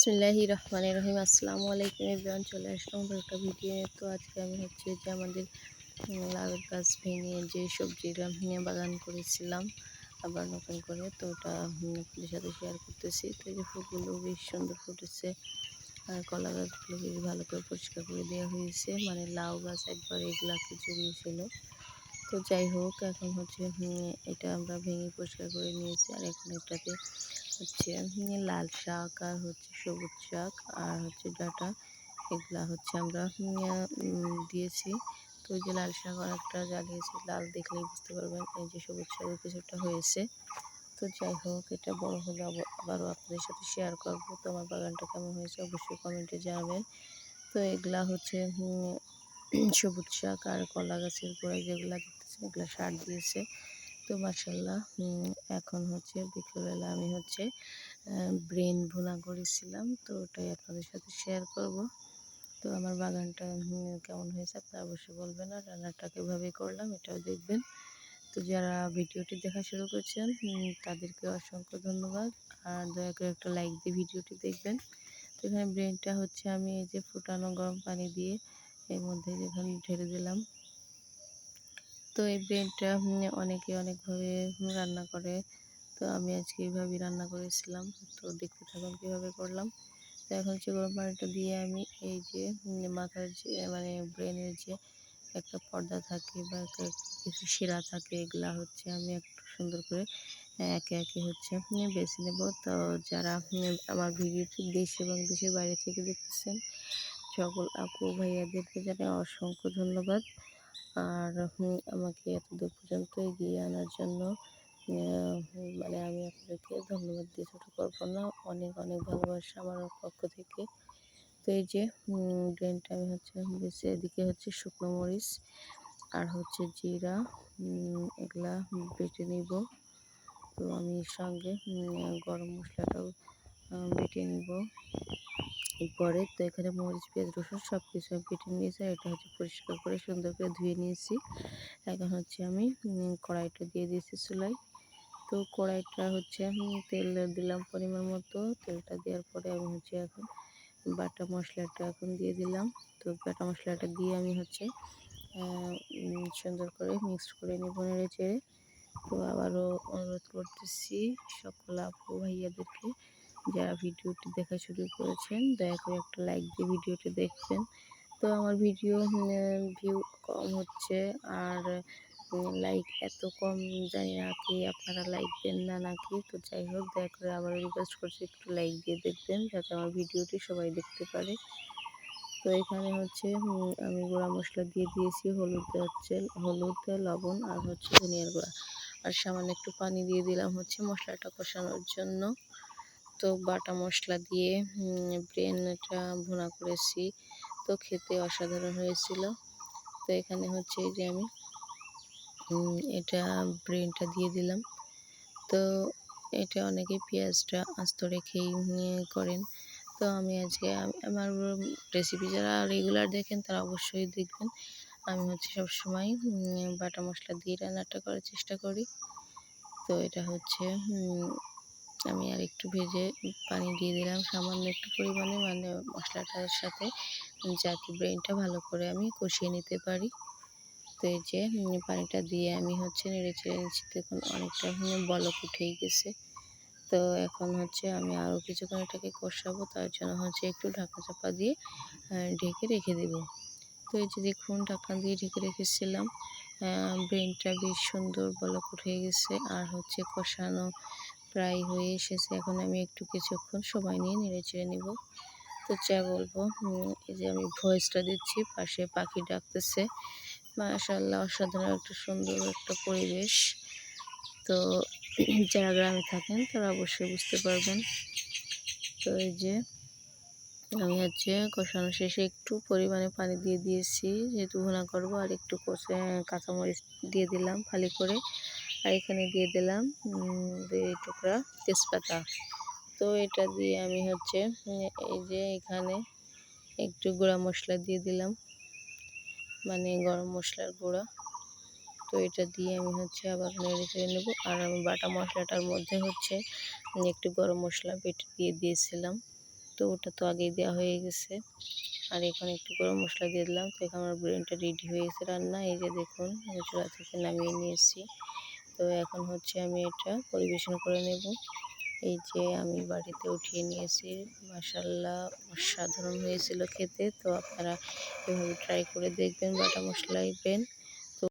বিসমিল্লাহি রহমান রহিম। আসসালামু আলাইকুম এভরিওয়ান, চলে আসলাম একটা ভিডিও নিয়ে। তো আজকে আমি হচ্ছে যে আমাদের লাউয়ের গাছ ভেঙে যে সবজিটা ভেঙে বাগান করেছিলাম আবার নতুন করে। তো ওটা আপনাদের সাথে শেয়ার করতেছি। তো এই যে ফুলগুলো বেশ সুন্দর ফুটেছে আর কলা গাছগুলো বেশ ভালো করে পরিষ্কার করে দেওয়া হয়েছে। মানে লাউ গাছ একবার এগুলাকে জড়িয়েছিল। তো যাই হোক, এখন হচ্ছে এটা আমরা ভেঙে পরিষ্কার করে নিয়েছি আর এখন এটাতে হচ্ছে লাল শাক আর হচ্ছে সবুজ শাক আর হচ্ছে ডাটা। এগুলা হচ্ছে আমরা দিয়েছি। তো ওই যে লাল শাক অনেকটা জ্বালিয়েছি, লাল দেখলেই বুঝতে পারবেন এই যে সবুজ শাকের কিছুটা হয়েছে। তো যাই হোক, এটা বড় হলে আবার- আবারও আপনাদের সাথে শেয়ার করব। তো আমার বাগানটা কেমন হয়েছে অবশ্যই কমেন্টে জানাবেন। তো এগুলা হচ্ছে সবুজ শাক আর কলা গাছের গোড়ায় যেগুলা দেখতেছেন, এগুলা সার দিয়েছে। তো মাসাল্লাহ এখন হচ্ছে বিকেলবেলা আমি হচ্ছে ব্রেন ভুনা করেছিলাম, তো ওটাই আপনাদের সাথে শেয়ার করব। তো আমার বাগানটা কেমন হয়েছে আপনারা অবশ্যই বলবেন, আর রান্নাটা কীভাবে করলাম, এটাও দেখবেন। তো যারা ভিডিওটি দেখা শুরু করছেন তাদেরকে অসংখ্য ধন্যবাদ, আর দয়া করে একটা লাইক দিয়ে ভিডিওটি দেখবেন। তো এখানে ব্রেনটা হচ্ছে আমি এই যে ফুটানো গরম পানি দিয়ে এর মধ্যে যেখানে ঢেলে দিলাম তো এই ব্রেনটা অনেকে অনেকভাবে রান্না করে। তো আমি আজকে এইভাবেই রান্না করেছিলাম। তো দেখতে থাকুন কীভাবে করলাম। তো এখন হচ্ছে গরম পানিটা দিয়ে আমি এই যে মাথার যে মানে ব্রেনের যে একটা পর্দা থাকে বা কিছু শিরা থাকে, এগুলা হচ্ছে আমি একটু সুন্দর করে একে একে হচ্ছে বেছে নেব। তো যারা আমার ভিডিওটি দেশ এবং দেশের বাইরে থেকে দেখতেছেন, সকল আপু ভাইয়াদেরকে জানাই অসংখ্য ধন্যবাদ। আর আমাকে এত দূর পর্যন্ত এগিয়ে আনার জন্য মানে আমি আপনাদেরকে ধন্যবাদ দিয়ে ছোটো করব না। অনেক অনেক ভালোবাসা আমার পক্ষ থেকে। তো এই যে ড্রেনটা আমি হচ্ছে এদিকে হচ্ছে শুকনো মরিচ আর হচ্ছে জিরা এগুলা বেটে নিব। তো আমি সঙ্গে গরম মশলাটাও বেটে নিব। পরে তো এখানে মরিচ, পেঁয়াজ, রসুন সব কিছু আমি কেটে নিয়েছি আর এটা হচ্ছে পরিষ্কার করে সুন্দর করে ধুয়ে নিয়েছি। এখন হচ্ছে আমি কড়াইটা দিয়ে দিয়েছি চুলায়। তো কড়াইটা হচ্ছে আমি তেল দিলাম পরিমাণ মতো। তেলটা দেওয়ার পরে আমি হচ্ছে এখন বাটা মশলাটা এখন দিয়ে দিলাম। তো বাটা মশলাটা দিয়ে আমি হচ্ছে সুন্দর করে মিক্স করে নেব নেড়ে চেড়ে। তো আবারও অনুরোধ করতেছি সকল আপু, ভাইয়াদেরকে যারা ভিডিওটি দেখা শুরু করেছেন, দয়া করে একটা লাইক দিয়ে ভিডিওটি দেখবেন। তো আমার ভিডিও ভিউ কম হচ্ছে আর লাইক এত কম জানি না কি আপনারা লাইক দেন না নাকি। তো যাই হোক, দয়া করে আবার রিকোয়েস্ট করছি একটু লাইক দিয়ে দেখবেন, যাতে আমার ভিডিওটি সবাই দেখতে পারে। তো এখানে হচ্ছে আমি গুঁড়া মশলা দিয়ে দিয়েছি, হলুদ হচ্ছে হলুদ, লবণ আর হচ্ছে ধনিয়ার গুঁড়া। আর সামান্য একটু পানি দিয়ে দিলাম হচ্ছে মশলাটা কষানোর জন্য। তো বাটা মশলা দিয়ে ব্রেনটা ভুনা করেছি। তো খেতে অসাধারণ হয়েছিল। তো এখানে হচ্ছে যে আমি এটা ব্রেনটা দিয়ে দিলাম। তো এটা অনেকে পেঁয়াজটা আস্ত রেখেই করেন। তো আমি আজকে আমার রেসিপি যারা রেগুলার দেখেন তারা অবশ্যই দেখবেন। আমি হচ্ছে সবসময় বাটা মশলা দিয়ে রান্নাটা করার চেষ্টা করি। তো এটা হচ্ছে আমি আর একটু ভেজে পানি দিয়ে দিলাম সামান্য একটু পরিমাণে মানে মশলাটার সাথে যাতে ব্রেনটা ভালো করে আমি কষিয়ে নিতে পারি। তো এই যে পানিটা দিয়ে আমি হচ্ছে নেড়ে চেড়ে নিচ্ছি। দেখুন অনেকটা উম, বলক উঠেই গেছে। তো এখন হচ্ছে আমি আরও কিছুক্ষণ এটাকে কষাবো তার জন্য হচ্ছে একটু ঢাকা চাপা দিয়ে ঢেকে রেখে দেব। তো এই যে দেখুন ঢাকা দিয়ে ঢেকে রেখেছিলাম ব্রেনটা বেশ সুন্দর বলক উঠে গেছে। আর হচ্ছে কষানো প্রায় হয়ে এসেছে। এখন আমি একটু কিছুক্ষণ সময় নিয়ে নেড়ে চেড়ে নিব। তো যা বলব এই যে আমি ভয়েসটা দিচ্ছি, পাশে পাখি ডাকতেছে। মাশাআল্লাহ, অসাধারণ একটা সুন্দর একটা পরিবেশ। তো যারা গ্রামে থাকেন, তারা অবশ্যই বুঝতে পারবেন। তো এই যে আমি হচ্ছে কষানো শেষে একটু পরিমাণে পানি দিয়ে দিয়েছি। যেহেতু ভুনা করব, আর একটু কষে, কাঁচামরিচ দিয়ে দিলাম ফালি করে। আর এখানে দিয়ে দিলাম দুই টুকরা তেজপাতা। তো এটা দিয়ে আমি হচ্ছে এই যে এখানে একটু গুঁড়া মশলা দিয়ে দিলাম মানে গরম মশলার গুঁড়া। তো এটা দিয়ে আমি হচ্ছে আবার নেড়ে চেড়ে নেব। আর আমি বাটা মশলাটার মধ্যে হচ্ছে একটু গরম মশলা বেটে, দিয়ে দিয়েছিলাম। তো ওটা তো আগেই দেওয়া হয়ে গেছে। আর এখানে একটু গরম মশলা দিয়ে দিলাম। তো এখানে আমার ব্রেনটা রেডি হয়ে গেছে রান্না। এই যে দেখুন চুলা থেকে নামিয়ে নিয়েছি। তো এখন হচ্ছে আমি এটা পরিবেশন করে নেব। এই যে আমি বাড়িতে উঠিয়ে নিয়েছি মাসাল্লাহ অসাধারণ হয়েছিল খেতে। তো আপনারা এভাবে ট্রাই করে দেখবেন বাটা মশলা ইবেন।